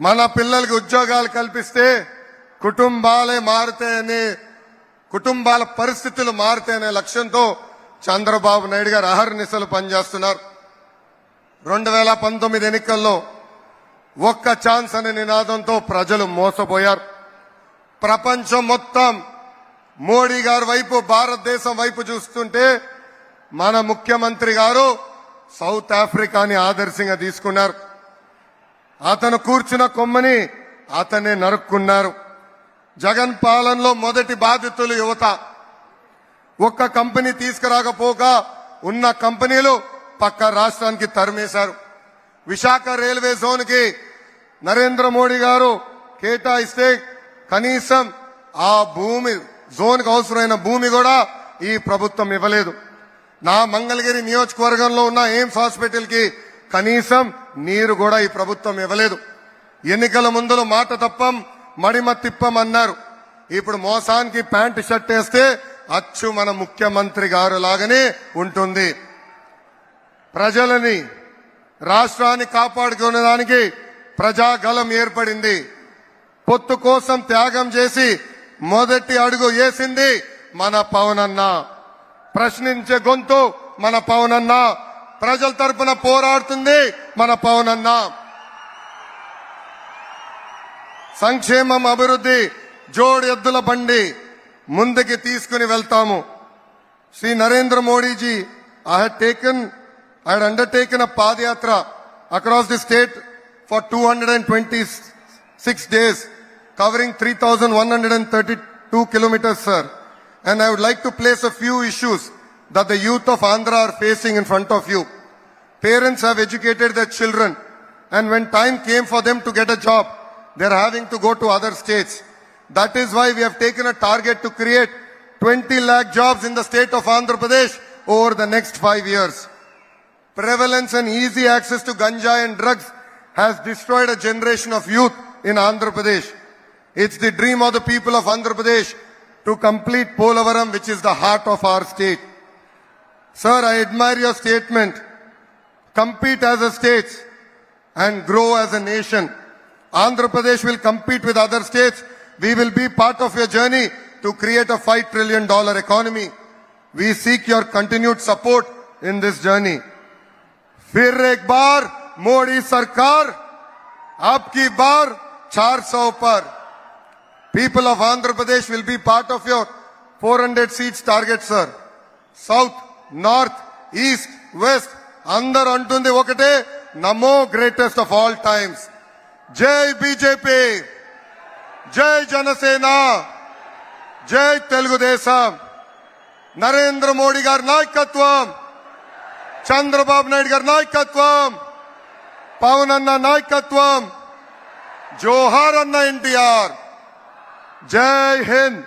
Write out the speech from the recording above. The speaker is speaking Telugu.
మన పిల్లలకి ఉద్యోగాలు కల్పిస్తే కుటుంబాలే మారుతాయని కుటుంబాల పరిస్థితులు మారుతాయనే లక్ష్యంతో చంద్రబాబు నాయుడు గారు అహర్నిశలు పనిచేస్తున్నారు. రెండు వేల పంతొమ్మిది ఎన్నికల్లో ఒక్క ఛాన్స్ అనే నినాదంతో ప్రజలు మోసపోయారు. ప్రపంచం మొత్తం మోడీ గారి వైపు భారతదేశం వైపు చూస్తుంటే మన ముఖ్యమంత్రి గారు సౌత్ ఆఫ్రికాని ఆదర్శంగా తీసుకున్నారు. అతను కూర్చున్న కొమ్మని అతనే నరుక్కున్నారు. జగన్ పాలనలో మొదటి బాధితులు యువత. ఒక్క కంపెనీ తీసుకురాకపోగా ఉన్న కంపెనీలు పక్క రాష్ట్రానికి తరిమేశారు. విశాఖ రైల్వే జోన్కి నరేంద్ర మోడీ గారు కేటాయిస్తే కనీసం ఆ భూమి జోన్కు అవసరమైన భూమి కూడా ఈ ప్రభుత్వం ఇవ్వలేదు. నా మంగళగిరి నియోజకవర్గంలో ఉన్న ఎయిమ్స్ హాస్పిటల్కి కనీసం నీరు కూడా ఈ ప్రభుత్వం ఇవ్వలేదు. ఎన్నికల ముందులో మాట తప్పం మడిమ తిప్పం అన్నారు. ఇప్పుడు మోసానికి ప్యాంట్ షర్ట్ వేస్తే అచ్చు మన ముఖ్యమంత్రి గారు లాగానే ఉంటుంది. ప్రజలని రాష్ట్రాన్ని కాపాడుకునేదానికి ప్రజాగలం ఏర్పడింది. పొత్తు కోసం త్యాగం చేసి మొదటి అడుగు వేసింది మన పవనన్న. ప్రశ్నించే గొంతు మన పవనన్న. ప్రజల తరఫున పోరాడుతుంది మన పవన్ అన్న సంక్షేమం అభివృద్ధి జోడు ఎద్దుల బండి ముందుకి తీసుకుని వెళ్తాము. Shri Narendra Modiji I had taken I had under taken a padayatra across the state for two hundred and twenty six days covering three thousand one hundred and thirty two kilometres sir and I would like to place a few issues that the youth of Andhra are facing in front of you parents have educated their children and when time came for them to get a job they're having to go to other states that is why we have taken a target to create 20 lakh jobs in the state of Andhra Pradesh over the next 5 years prevalence and easy access to ganja and drugs has destroyed a generation of youth in Andhra Pradesh. It's the dream of the people of Andhra Pradesh to complete Polavaram, which is the heart of our state. Sir, I admire your statement. Compete as a state and grow as a nation. Andhra Pradesh will compete with other states. We will be part of your journey to create a $5 trillion economy. We seek your continued support in this journey. फिर एक बार मोदी सरकार आपकी बार 400 पर people of Andhra Pradesh will be part of your 400 seats target sir south north east west అందరు అంటుంది ఒకటే NaMo greatest of all times. జై బీజేపీ. జై జనసేన. జై తెలుగుదేశం. నరేంద్ర మోడీ గారి నాయకత్వం. చంద్రబాబు నాయుడు గారి నాయకత్వం. పవన్ అన్న నాయకత్వం. జోహార్ అన్న ఎన్టీఆర్. జై హింద్.